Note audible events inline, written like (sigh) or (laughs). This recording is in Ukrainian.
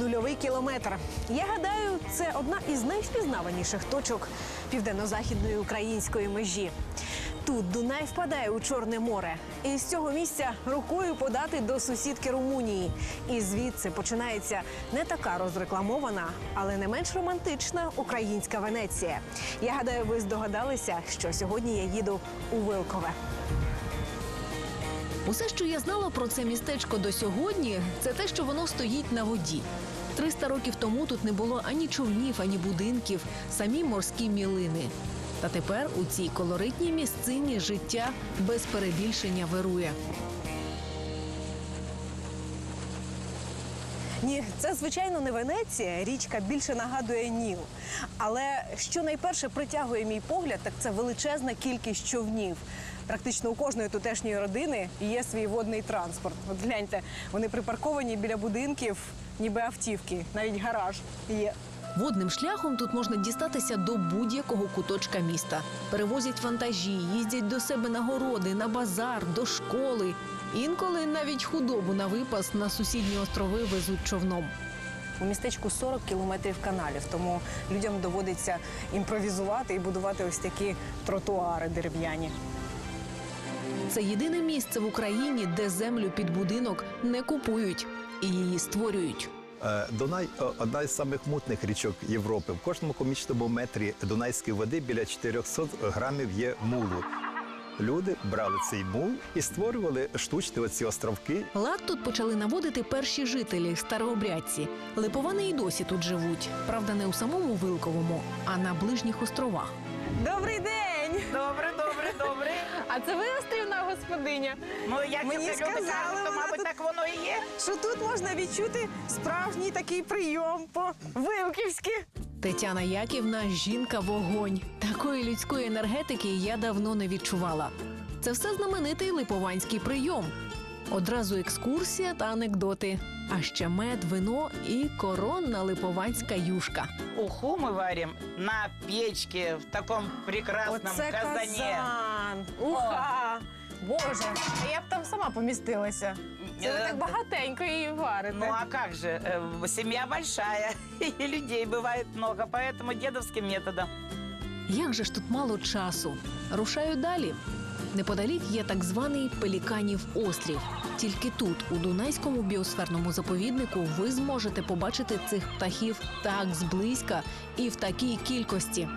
нульовий кілометр. Я гадаю, це одна із найвпізнаваніших точок південно-західної української межі. Тут Дунай впадає у Чорне море, і з цього місця рукою подати до сусідки Румунії. І звідси починається не така розрекламована, але не менш романтична українська Венеція. Я гадаю, ви здогадалися, що сьогодні я їду у Вилкове. Усе, що я знала про це містечко до сьогодні, це те, що воно стоїть на воді. 300 років тому тут не було ані човнів, ані будинків, самі морські мілини. Та тепер у цій колоритній місцині життя без перебільшення вирує. Ні, це звичайно не Венеція. Річка більше нагадує Ніл. Але що найперше притягує мій погляд, так це величезна кількість човнів. Практично у кожної тутешньої родини є свій водний транспорт. От гляньте, вони припарковані біля будинків, ніби автівки, навіть гараж є. Водним шляхом тут можна дістатися до будь-якого куточка міста. Перевозять вантажі, їздять до себе на городи, на базар, до школи. Інколи навіть худобу на випас на сусідні острови везуть човном. У містечку 40 кілометрів каналів, тому людям доводиться імпровізувати і будувати ось такі тротуари дерев'яні. Це єдине місце в Україні, де землю під будинок не купують і її створюють. Е, Дунай одна із самих мутних річок Європи. В кожному комічному метрі дунайської води біля 400 грамів є мулу. Люди брали цей мул і створювали штучні оці островки. Лад тут почали наводити перші жителі старообрядці. Липовани і досі тут живуть. Правда, не у самому Вилковому, а на ближніх островах. Добрий день! Добре, добре. А це ви острівна господиня? Ну, як Мені люди сказали, кажуть, то, вона мабуть, тут- так воно і є. що тут можна відчути справжній такий прийом по вилківськи. Тетяна Яківна жінка вогонь. Такої людської енергетики я давно не відчувала. Це все знаменитий липованський прийом. Одразу екскурсія та анекдоти. А ще мед, вино і коронна липованська юшка. Уху мы варим на печке в таком прекрасном Оце казане. казан. Уха! Боже, а я б там сама помістилася. Це ви Е, так багатенько її варите. Ну а как же, э, семья большая, (laughs) и людей бывает много, поэтому дедовским методом. Як же ж тут мало часу? Рушаю далі. Неподалік є так званий Пеліканів острів. Тільки тут, у Дунайському біосферному заповіднику, ви зможете побачити цих птахів так зблизька і в такій кількості.